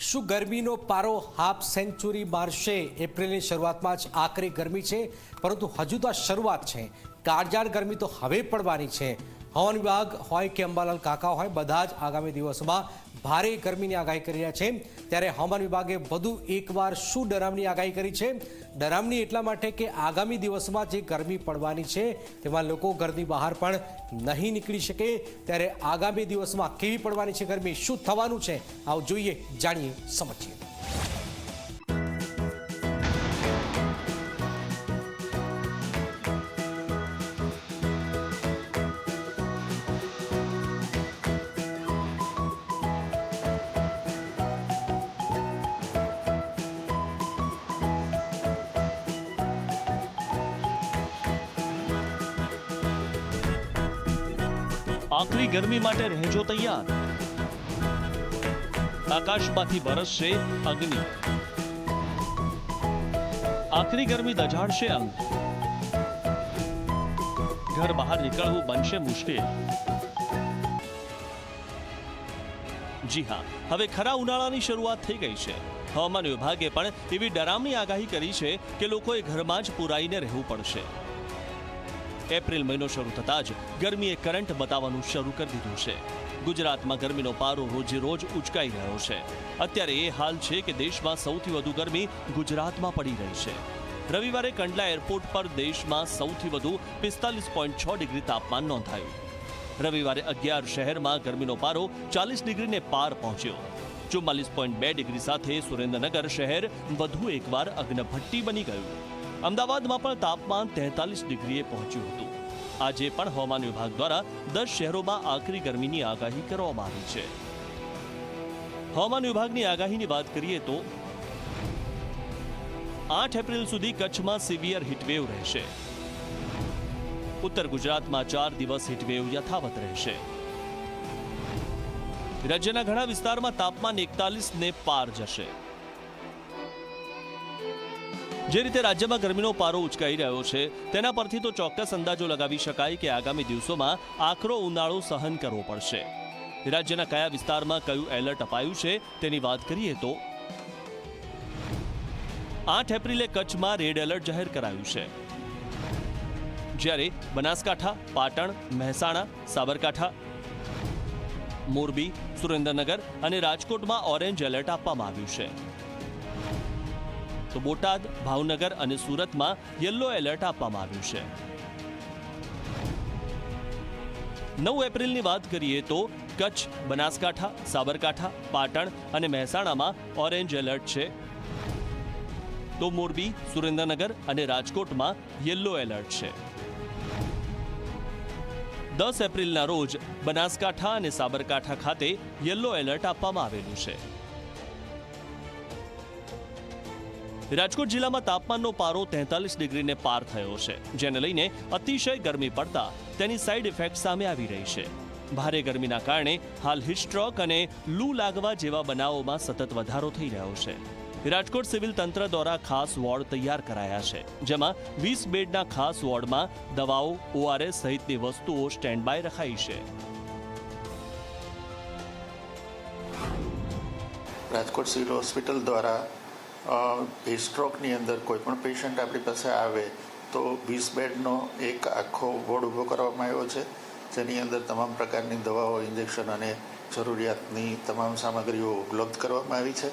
શું ગરમીનો પારો હાફ સેન્ચુરી મારશે? એપ્રિલની શરૂઆતમાં જ આકરી ગરમી છે, પરંતુ હજુ તો આ શરૂઆત છે. કાળજાળ ગરમી તો હવે પડવાની છે. હવામાન વિભાગ હોય કે અંબાલાલ કાકા હોય, બધા જ આગામી દિવસોમાં ભારે ગરમીની આગાહી કરી રહ્યા છે. ત્યારે હવામાન વિભાગે વધુ એકવાર શું ડરામની આગાહી કરી છે? ડરામની એટલા માટે કે આગામી દિવસમાં જે ગરમી પડવાની છે, તેમાં લોકો ઘરની બહાર પણ નહીં નીકળી શકે. ત્યારે આગામી દિવસમાં કેવી પડવાની છે ગરમી? શું થવાનું છે? આવું જોઈએ, જાણીએ, સમજીએ. આકરી ગરમી માટે રહેજો તૈયાર. આકાશમાંથી વરસશે અગ્નિ. આકરી ગરમી દજાડશે અંગ. ઘર બહાર નીકળવું બનશે મુશ્કેલ. જી હા, હવે ખરા ઉનાળાની શરૂઆત થઈ ગઈ છે. હવામાન વિભાગે પણ એવી ડરામણી આગાહી કરી છે કે લોકોએ ઘરમાં જ પુરાઈને રહેવું પડશે. એપ્રિલ મહિનો શરૂ થતાં જ ગરમીએ કરંટ બતાવવાનું શરૂ કરી દીધું છે. ગુજરાતમાં ગરમીનો પારો રોજે રોજ ઉચકાઈ રહ્યો છે. અત્યારે એ હાલ છે કે દેશમાં સૌથી વધુ ગરમી ગુજરાતમાં પડી રહી છે. રવિવારે કંડલા એરપોર્ટ પર દેશમાં સૌથી વધુ પિસ્તાલીસ પોઈન્ટ છ ડિગ્રી તાપમાન નોંધાયું. રવિવારે અગિયાર શહેરમાં ગરમીનો પારો ચાલીસ ડિગ્રીને પાર પહોંચ્યો. ચુમ્માલીસ પોઈન્ટ બે ડિગ્રી સાથે સુરેન્દ્રનગર શહેર વધુ એકવાર અગ્નભટ્ટી બની ગયું. અમદાવાદમાં પણ તાપમાન તેતાલીસ ડિગ્રીએ પહોંચ્યું હતું. આજે પણ હવામાન વિભાગ દ્વારા દસ શહેરોમાં આકરી ગરમીની આગાહી કરવામાં આવી છે. હવામાન વિભાગની આગાહીની વાત કરીએ તો આઠ એપ્રિલ સુધી કચ્છમાં સિવિયર હીટવેવ રહેશે. ઉત્તર ગુજરાતમાં ચાર દિવસ હીટવેવ યથાવત રહેશે. રાજ્યના ઘણા વિસ્તારમાં તાપમાન એકતાલીસને પાર જશે. જે રીતે રાજ્યમાં ગરમીનો પારો ઉચકાઈ રહ્યો છે, તેના પરથી તો ચોક્કસ અંદાજો લગાવી શકાય કે આગામી દિવસોમાં આકરો ઉનાળો સહન કરવો પડશે. રાજ્યના કયા વિસ્તારમાં કયું એલર્ટ અપાયું છે, તેની વાત કરીએ તો આઠ એપ્રિલે કચ્છમાં રેડ એલર્ટ જાહેર કરાયું છે. જ્યારે બનાસકાંઠા, પાટણ, મહેસાણા, સાબરકાંઠા, મોરબી, સુરેન્દ્રનગર અને રાજકોટમાં ઓરેન્જ એલર્ટ આપવામાં આવ્યું છે. તો બોટાદ, ભાવનગર અને સુરતમાં યલો એલર્ટ આપવામાં આવ્યું છે. નવ એપ્રિલની વાત કરીએ તો કચ્છ, બનાસકાંઠા, સાબરકાંઠા, પાટણ અને મહેસાણામાં ઓરેન્જ એલર્ટ છે. તો મોરબી, સુરેન્દ્રનગર અને રાજકોટમાં યલો એલર્ટ છે. દસ એપ્રિલના રોજ બનાસકાંઠા અને સાબરકાંઠા ખાતે યલો એલર્ટ આપવામાં આવેલું છે. રાજકોટ જિલ્લામાં તાપમાનનો પારો તેતાલીસ ડિગ્રીને પાર થયો છે, જેને લઈને અતિશય ગરમી પડતા તેની સાઇડ ઇફેક્ટ સામે આવી રહી છે. ભારે ગરમીના કારણે હાલ હિસ્ટ્રોક અને લૂ લાગવા જેવા બનાવોમાં સતત વધારો થઈ રહ્યો છે. રાજકોટ સિવિલ તંત્ર દ્વારા ખાસ વોર્ડ તૈયાર કરાયા છે, જેમાં વીસ બેડના ખાસ વોર્ડમાં દવાઓ, ઓઆરએસ સહિતની વસ્તુઓ સ્ટેન્ડ બાય રખાઈ છે. રાજકોટ સિવિલ હોસ્પિટલ દ્વારા સ્ટ્રોકની અંદર કોઈ પણ પેશન્ટ આપણી પાસે આવે તો વીસ બેડનો એક આખો વોર્ડ ઊભો કરવામાં આવ્યો છે. જેની અંદર તમામ પ્રકારની દવાઓ ઇન્જેક્શન અને જરૂરિયાતની તમામ સામગ્રીઓ ઉપલબ્ધ કરવામાં આવી છે.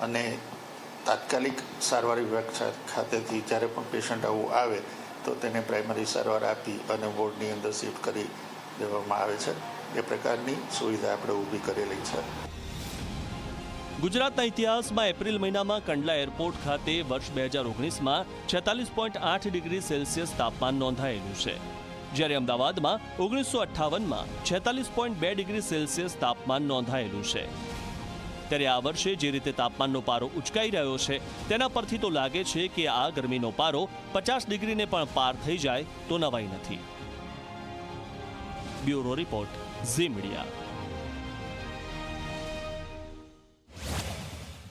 અને તાત્કાલિક સારવાર વિભાગ ખાતેથી જ્યારે પણ પેશન્ટ આવું આવે તો તેને પ્રાઇમરી સારવાર આપી અને વોર્ડની અંદર શિફ્ટ કરી દેવામાં આવે છે. એ પ્રકારની સુવિધા આપણે ઊભી કરેલી છે. ગુજરાતના ઇતિહાસમાં એપ્રિલ મહિનામાં કંડલા એરપોર્ટ ખાતે વર્ષ બે હજાર ઓગણીસમાં છેતાલીસ પોઈન્ટ આઠ ડિગ્રી સેલ્સિયસ તાપમાન નોંધાયેલું છે. જ્યારે અમદાવાદમાં ઓગણીસો અઠ્ઠાવનમાં છેતાલીસ પોઈન્ટ બે ડિગ્રી સેલ્સિયસ તાપમાન નોંધાયેલું છે. ત્યારે આ વર્ષે જે રીતે તાપમાનનો પારો ઉચકાઈ રહ્યો છે, તેના પરથી તો લાગે છે કે આ ગરમીનો પારો પચાસ ડિગ્રીને પણ પાર થઈ જાય તો નવાઈ નથી. Bureau report, Zee Media.